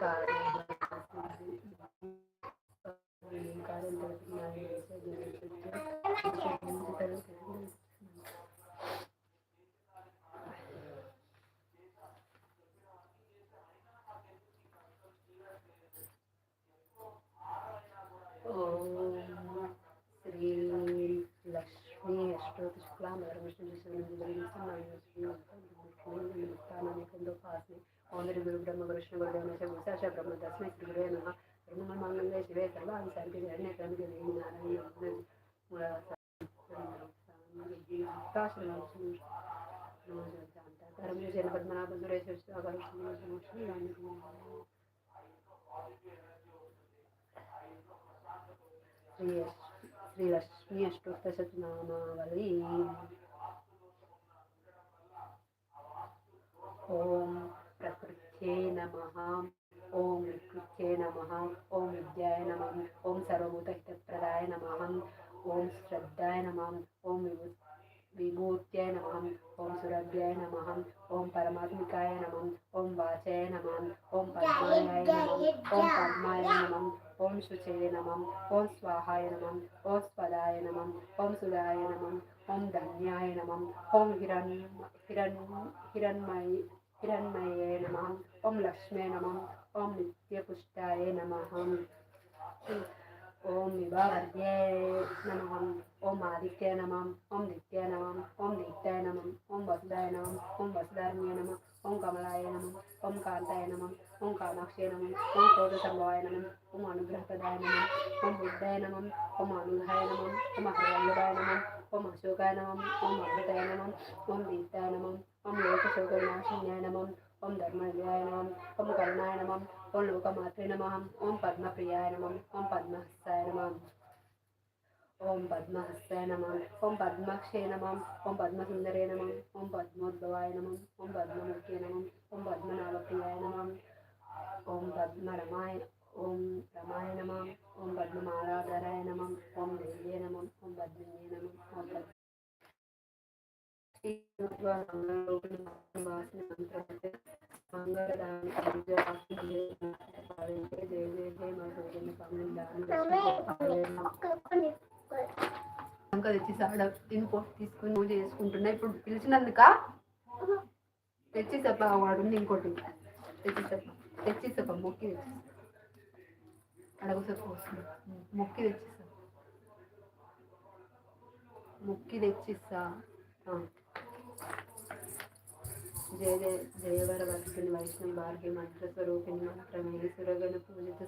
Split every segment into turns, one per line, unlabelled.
శ్రీ లక్ష్మీ అష్టోతి శుక్లాం స్థానమికందోపాస్మి ఓం గురు బ్రహ్మ విష్ణు గురుదేవ విశాష బ్రహ్మ తస్మై శ్రీ గురే నమ బ్రహ్మమంగళే శివే అన్య నారాయణ పద్మనాభ సురేశ్వర శ్రీ శ్రీ లక్ష్మీ అష్టోత్తర ఓం ప్రకృత్యై నమ ఓం వికృత్యై నమ ఓం విద్యాయ నమ ఓం సర్వభూతహితప్రదాయ నమ ఓం శ్రద్ధాయ నమ ఓం విభూ విభూత్యాయ నమ ఓం సురభ్యాయ నమ ఓం పరమాత్మికాయ నమ ఓం వాచాయ నమ ఓం పద్మాయ నమ ఓం పద్మాయ నమ ఓం శుచయ నమ ఓం స్వాహాయ నమ ఓం స్వదాయ నమ ఓం సుదాయ నమ ఓం ధన్యాయ నమ ఓం హిరణ్ హిరణ్ హిరణ్మయ హిరణ్మయే నమ ఓం లక్ష్మే నమ ఓం నిత్యపుష్టాయ నమ ఓం విభావర్యే నమ ఓం ఆదిత్య నమ ఓం నిత్య నమ ఓం నిత్యాయ నమ ఓం వసుదాయ నమ ఓం వసుధార్మ్య నమ ఓం కమలాయ నమ ఓం కాంతాయ నమ ఓం కామాక్షయ నమ ఓం క్రోధ సంభవాయ నమ ఓం అనుగ్రహప్రదాయ నమ ఓం బుద్ధాయ నమ ఓం అనుధాయ నమ ఓం అహవల్లభాయ నమ ఓం అశోకాయ నమ ఓం అమృతాయ నమ ఓం దీప్తాయ నమ ఓం లోకశోక వినాశన్యాయ నమ ఓం ధర్మజయాయ నమ ఓం కరుణాయ నమ ఓం లోకమాత్రే నమ ఓం పద్మప్రియాయ నమ ఓం పద్మహస్తాయ నమ ఓం పద్మహస్తాయ నమ ఓం పద్మాక్షయ నమ ఓం పద్మసుందరే నమ ఓం పద్మోద్భవాయ నమ ఓం పద్మముఖ్య నమ ఓం పద్మనాభప్రియాయ నమ ఓం పద్మరమాయ ఓం రమాయ నమ ఓం పద్మమాలాధరాయ నమ ఓం దేవ్యే నమ ఓం పద్మిన్యే నమ ఓం పద్మ ఇంకా తెచ్చి సాడ తినుకో తీసుకుని పూజ చేసుకుంటున్నా ఇప్పుడు పిలిచినందుక తెచ్చి వాడు ఇంకోటి తెచ్చి చెప్ప మొక్కి తెచ్చి అడగసప్ప చెప్ప మొక్కి తెచ్చిస్తా. మొక్కి తెచ్చిస్తా. జయ జయ జయవర వర్షిని వైష్ణవ భార్గవి మంత్ర స్వరూపిణి మాత్రమే సురగణ పూజిత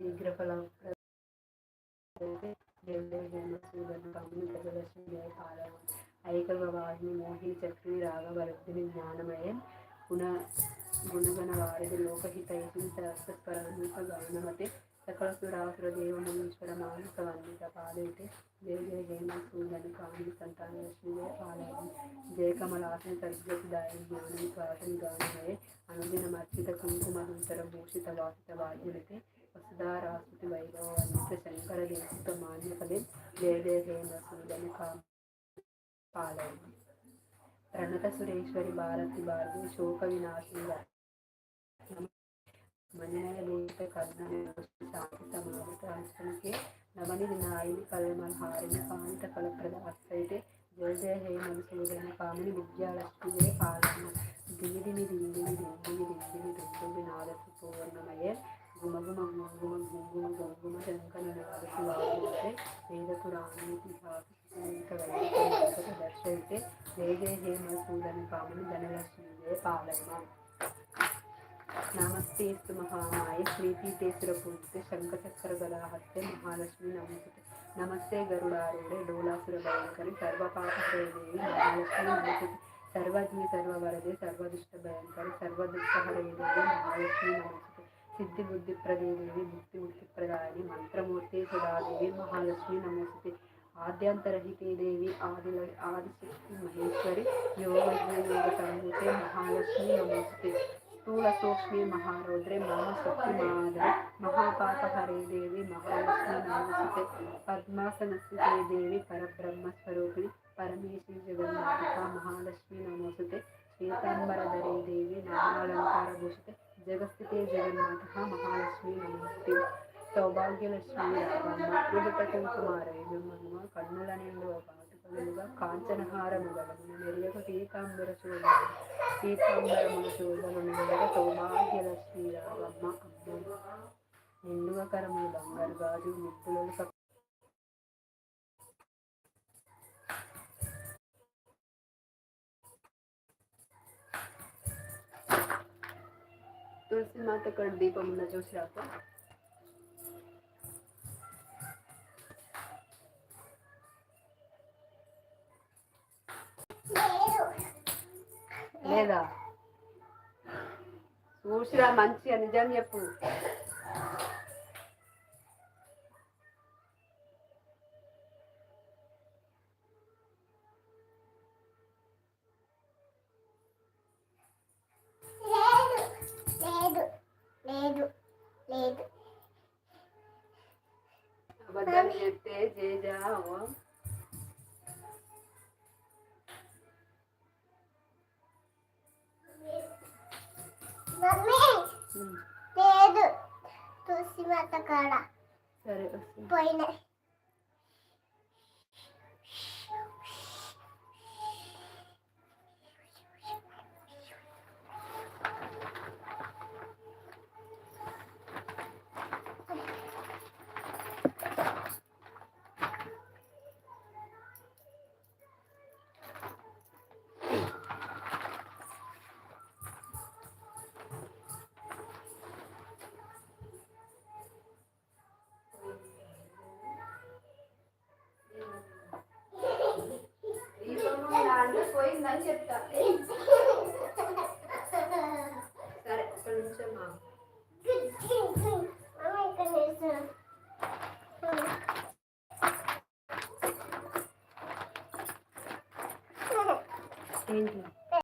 శీఘ్ర ఫల ఐకవాహిని మోహిని చక్రి రాగవర్ధిని జ్ఞానమయ గుణ గుణగణ వారిది లోకహితైషిని సరస్వస్వరాన్విత గౌనమతే సకల సురాసుర దేవమనీశ్వర మానస వందిత పాదైతే జయ జయ జయ సూదని కామిని సంతాన లక్ష్మి జయ పాలయం జయ కమలాసన సద్గతి దాయ జ్ఞానం స్వాతం గానమయ అనుదిన మర్చిత కుంకుమ దూతర భూషిత వాసిత వాయులతే వసుధారాసుతి వైభవ వందిత శంకర దేవత మాన్యపదే. జయ జయ హేమ సూదని కామ పాలయం ప్రణత సురేశ్వరి భారతి భారతి శోక వినాశి మణిమయ భూమిపై కర్ణ శాంతి సమాహిత హస్తముఖే నవనిధి నాయిని కల్మల్హారిణి కామిత ఫలప్రద హస్తైతే జయ జయ హే మధుసూదన కామిని విద్యాలక్ష్మి జయ పాలన. దిగిదిని దిందిమి దిందిమి దిందిమి దుందుమి నాదసు పూర్ణమయ్యే గుమగుమ గుమ గుమ గుమ శంకర నాదసు వాయుతే వేదపురాణీతి దర్శయితే జయ జయ హే మధుసూదన కామిని ధనలక్ష్మి జయ పాలన. నమస్తే మహామాయ శ్రీపీఠేశ్వరపూజితే శంఖచక్రగదాహస్తే మహాలక్ష్మి నమస్తే నమస్తే గరుడారుడే డోలాసుర భయంకరి సర్వపాపదేవి మహాలక్ష్మి నమస్తే సర్వజ్ఞ సర్వవరదే సర్వదుష్ట భయంకరి సర్వదుష్టహరేదేవి మహాలక్ష్మి నమస్తే సిద్ధి బుద్ధి ప్రదేదేవి ముక్తి ముక్తి ప్రదాయిని మంత్రమూర్తి సుధాదేవి మహాలక్ష్మి నమస్తే ఆద్యంతరహితే దేవి ఆది ఆదిశక్తి మహేశ్వరి యోగజ్ఞ యోగ సంభూతే మహాలక్ష్మి నమస్తే స్థూల సూక్ష్మి మహారౌద్రే మహాశక్తి మాధవి మహాపాపహరే దేవి మహాలక్ష్మి నమస్తే పద్మాసనస్థితే దేవి పరబ్రహ్మ స్వరూపిణి పరమేశ్వరి జగన్మాత మహాలక్ష్మి నమస్తే శ్వేతాంబరధరే దేవి నామాలంకార భూషితే జగస్థితే జగన్మాత మహాలక్ష్మి నమస్తే సౌభాగ్యలక్ష్మి రామమ్మ ఉదుట కుంకుమారయమమ్మ కన్నుల నిండు పాటుకలుగా కాంచనహారము గలమున మెరియకు టీకాంబర చూడము టీకాంబరముల చూడమున సౌభాగ్యలక్ష్మి రామమ్మ అమ్మ నిండుగా కరములు బంగారు గాజు నిప్పులను తులసి మాత ఇక్కడ దీపం ఉన్న చూసి రాక లేదా చూసిరా మంచిగా నిజం చెప్పు
లేదు లేదు లేదు
అబద్ధాలు చెప్తే జేజా
తులసి మాత కాడ
సరే వస్తుంది
పోయిన
దీపము
Thank
you.